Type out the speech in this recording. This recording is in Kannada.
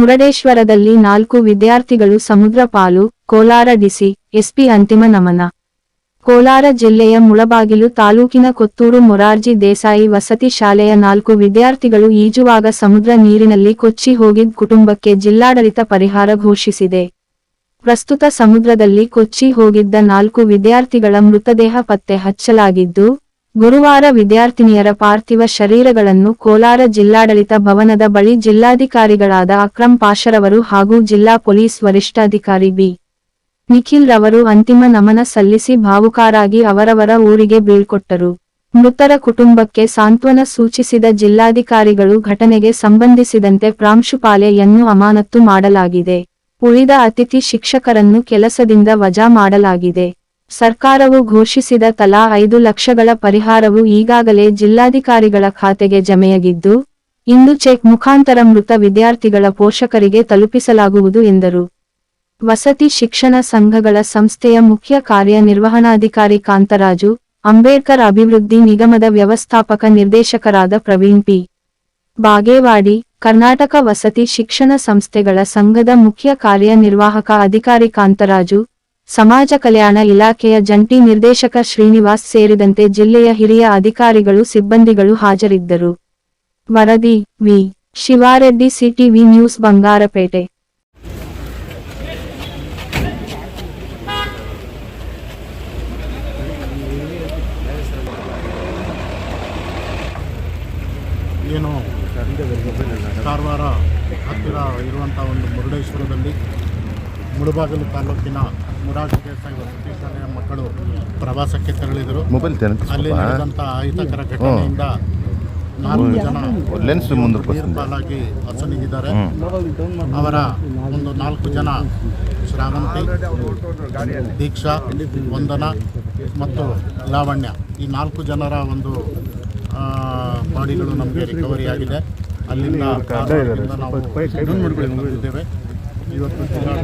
ಮುರಡೇಶ್ವರದಲ್ಲಿ ನಾಲ್ಕು ವಿದ್ಯಾರ್ಥಿಗಳು ಸಮುದ್ರ ಪಾಲು, ಕೋಲಾರ ಡಿಸಿ, ಎಸ್ಪಿ ಅಂತಿಮ ನಮನ. ಕೋಲಾರ ಜಿಲ್ಲೆಯ ಮುಳಬಾಗಿಲು ತಾಲೂಕಿನ ಕೊತ್ತೂರು ಮೊರಾರ್ಜಿ ದೇಸಾಯಿ ವಸತಿ ಶಾಲೆಯ ನಾಲ್ಕು ವಿದ್ಯಾರ್ಥಿಗಳು ಈಜುವಾಗ ಸಮುದ್ರ ನೀರಿನಲ್ಲಿ ಕೊಚ್ಚಿ ಹೋಗಿದ್ದ ಕುಟುಂಬಕ್ಕೆ ಜಿಲ್ಲಾಡಳಿತ ಪರಿಹಾರ ಘೋಷಿಸಿದೆ. ಪ್ರಸ್ತುತ ಸಮುದ್ರದಲ್ಲಿ ಕೊಚ್ಚಿ ಹೋಗಿದ್ದ ನಾಲ್ಕು ವಿದ್ಯಾರ್ಥಿಗಳ ಮೃತದೇಹ ಪತ್ತೆ ಹಚ್ಚಲಾಗಿದ್ದು ಗುರುವಾರ ವಿದ್ಯಾರ್ಥಿನಿಯರ ಪಾರ್ಥಿವ ಶರೀರಗಳನ್ನು ಕೋಲಾರ ಜಿಲ್ಲಾಡಳಿತ ಭವನದ ಬಳಿ ಜಿಲ್ಲಾಧಿಕಾರಿಗಳಾದ ಅಕ್ರಂ ಪಾಷರವರು ಹಾಗೂ ಜಿಲ್ಲಾ ಪೊಲೀಸ್ ವರಿಷ್ಠಾಧಿಕಾರಿ ಬಿ. ನಿಖಿಲ್ ರವರು ಅಂತಿಮ ನಮನ ಸಲ್ಲಿಸಿ ಭಾವುಕಾರಾಗಿ ಅವರವರ ಊರಿಗೆ ಬೀಳ್ಕೊಟ್ಟರು. ಮೃತರ ಕುಟುಂಬಕ್ಕೆ ಸಾಂತ್ವನ ಸೂಚಿಸಿದ ಜಿಲ್ಲಾಧಿಕಾರಿಗಳು ಘಟನೆಗೆ ಸಂಬಂಧಿಸಿದಂತೆ ಪ್ರಾಂಶುಪಾಲೆಯನ್ನು ಅಮಾನತ್ತು ಮಾಡಲಾಗಿದೆ. ಉಳಿದ ಅತಿಥಿ ಶಿಕ್ಷಕರನ್ನು ಕೆಲಸದಿಂದ ವಜಾ ಮಾಡಲಾಗಿದೆ. ಸರ್ಕಾರವು ಘೋಷಿಸಿದ ತಲಾ ಐದು ಲಕ್ಷಗಳ ಪರಿಹಾರವು ಈಗಾಗಲೇ ಜಿಲ್ಲಾಧಿಕಾರಿಗಳ ಖಾತೆಗೆ ಜಮೆಯಾಗಿದ್ದು, ಇಂದು ಚೆಕ್ ಮುಖಾಂತರ ಮೃತ ವಿದ್ಯಾರ್ಥಿಗಳ ಪೋಷಕರಿಗೆ ತಲುಪಿಸಲಾಗುವುದು ಎಂದರು. ವಸತಿ ಶಿಕ್ಷಣ ಸಂಘಗಳ ಸಂಸ್ಥೆಯ ಮುಖ್ಯ ಕಾರ್ಯನಿರ್ವಹಣಾಧಿಕಾರಿ ಕಾಂತರಾಜು, ಅಂಬೇಡ್ಕರ್ ಅಭಿವೃದ್ಧಿ ನಿಗಮದ ವ್ಯವಸ್ಥಾಪಕ ನಿರ್ದೇಶಕರಾದ ಪ್ರವೀಣ್ ಪಿ. ಬಾಗೇವಾಡಿ, ಕರ್ನಾಟಕ ವಸತಿ ಶಿಕ್ಷಣ ಸಂಸ್ಥೆಗಳ ಸಂಘದ ಮುಖ್ಯ ಕಾರ್ಯನಿರ್ವಾಹಕ ಅಧಿಕಾರಿ ಕಾಂತರಾಜು ಸಮಾಜ ಕಲ್ಯಾಣ ಇಲಾಖೆಯ ಜಂಟಿ ನಿರ್ದೇಶಕ ಶ್ರೀನಿವಾಸ್ ಸೇರಿದಂತೆ ಜಿಲ್ಲೆಯ ಹಿರಿಯ ಅಧಿಕಾರಿಗಳು ಸಿಬ್ಬಂದಿಗಳು ಹಾಜರಿದ್ದರು. ವರದಿ V. Shivareddy CTV news Bangarapete. ಏನು? ಕಾರವಾರ ಹತ್ತಿರ ಇರುವಂಥ ಒಂದು ಮುರುಡೇಶ್ವರದಲ್ಲಿ ಮುಳುಬಾಗಿಲು ತಾಲೂಕಿನ ಮುರಾಜ್ ದೇಸಾಯಿ ವಸತಿ ಶಾಲೆಯ ಮಕ್ಕಳು ಪ್ರವಾಸಕ್ಕೆ ತೆರಳಿದರು. ಮೊಬೈಲ್ ಅಲ್ಲಿ ನಡೆದಂಥ ಅಹಿತಕರ ಘಟನೆಯಿಂದ ನಾಲ್ಕು ಜನ ಪಾಲಾಗಿ ಅಸನಿಗಿದ್ದಾರೆ ಅವರ ಒಂದು ನಾಲ್ಕು ಜನ ಶ್ರಾವಂತಿ ದೀಕ್ಷಾ ವಂದನ ಮತ್ತು ಲಾವಣ್ಯ. ಈ ನಾಲ್ಕು ಜನರ ಒಂದು ಆ, ಬಾಡಿಗಳು ನಮಗೆ ರಿಕವರಿ ಆಗಿದೆ. ಅಲ್ಲಿಂದ ನಾವು ಬಂದಿದ್ದೇವೆ. ಇವತ್ತು ಜಿಲ್ಲಾ